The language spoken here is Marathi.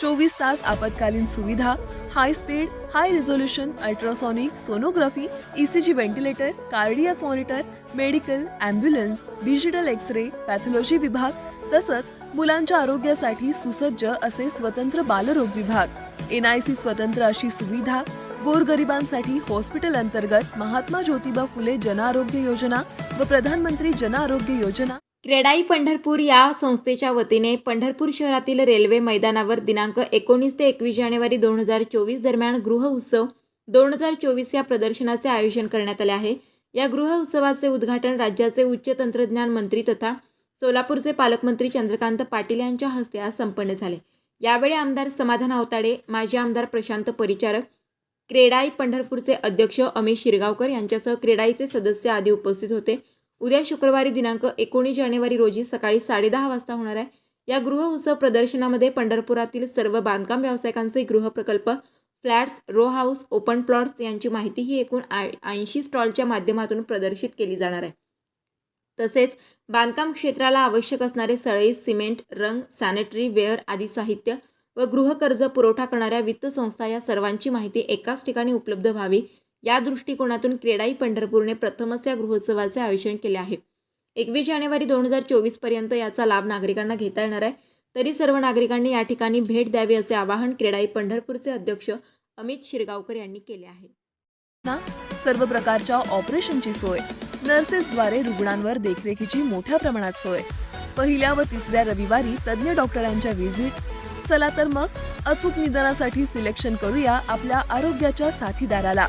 चोवीस तास आपत्कालीन सुविधा high speed high resolution ultrasonic sonography ECG ventilator cardiac monitor medical ambulance digital X ray pathology विभाग तसंच मुलांच्या आरोग्यासाठी सुसज्ज असे स्वतंत्र बालरोग विभाग. एनआयसी स्वतंत्र अशी सुविधा गोरगरिबांसाठी हॉस्पिटल अंतर्गत महात्मा ज्योतिबा फुले जनआरोग्य योजना व प्रधानमंत्री जनआरोग्य योजना. क्रेडाई पंढरपूर या संस्थेच्या वतीने पंढरपूर शहरातील रेल्वे मैदानावर दिनांक एकोणीस ते एकवीस जानेवारी दोन हजार चोवीस दरम्यान गृह उत्सव दोन हजार चोवीस या प्रदर्शनाचे आयोजन करण्यात आले आहे. या गृह उत्सवाचे उद्घाटन राज्याचे उच्च तंत्रज्ञान मंत्री तथा सोलापूरचे पालकमंत्री चंद्रकांत पाटील यांच्या हस्ते आज संपन्न झाले. यावेळी आमदार समाधान आवताडे माजी आमदार प्रशांत परिचारक क्रेडाई पंढरपूरचे अध्यक्ष अमित शिरगावकर यांच्यासह क्रेडाईचे सदस्य आदी उपस्थित होते. उद्या शुक्रवारी दिनांक एकोणीस जानेवारी रोजी सकाळी साडेदहा वाजता होणार आहे. या गृह उत्सव प्रदर्शनामध्ये पंढरपुरातील सर्व बांधकाम व्यावसायिकांचे गृहप्रकल्प flats row house open plots यांची माहिती ही एकूण ऐंशी स्टॉलच्या माध्यमातून प्रदर्शित केली जाणार आहे. तसेच बांधकाम क्षेत्राला आवश्यक असणारे सळई सिमेंट रंग सॅनिटरी वेअर आदी साहित्य व गृहकर्ज पुरवठा करणाऱ्या वित्त संस्था या सर्वांची माहिती एकाच ठिकाणी उपलब्ध व्हावी या दृष्टिकोनातून क्रेडाई पंढरपूरने प्रथमच या गृहोत्सवाचे आयोजन केले आहे. एकवीस जानेवारी दोन हजार चोवीसपर्यंत याचा लाभ नागरिकांना घेता येणार आहे. तरी सर्व नागरिकांनी या ठिकाणी भेट द्यावी असे आवाहन क्रेडाई पंढरपूरचे अध्यक्ष अमित शिरगावकर यांनी केले आहे. ना? सर्व प्रकारच्या ऑपरेशनची सोय. नर्सेसद्वारे रुग्णांवर देखरेखीची मोठ्या प्रमाणात सोय. पहिल्या व तिसऱ्या रविवारी तज्ज्ञ डॉक्टरांच्या व्हिजिट. चला तर मग अचूक निदानासाठी सिलेक्शन करूया आपल्या आरोग्याच्या साथीदाराला.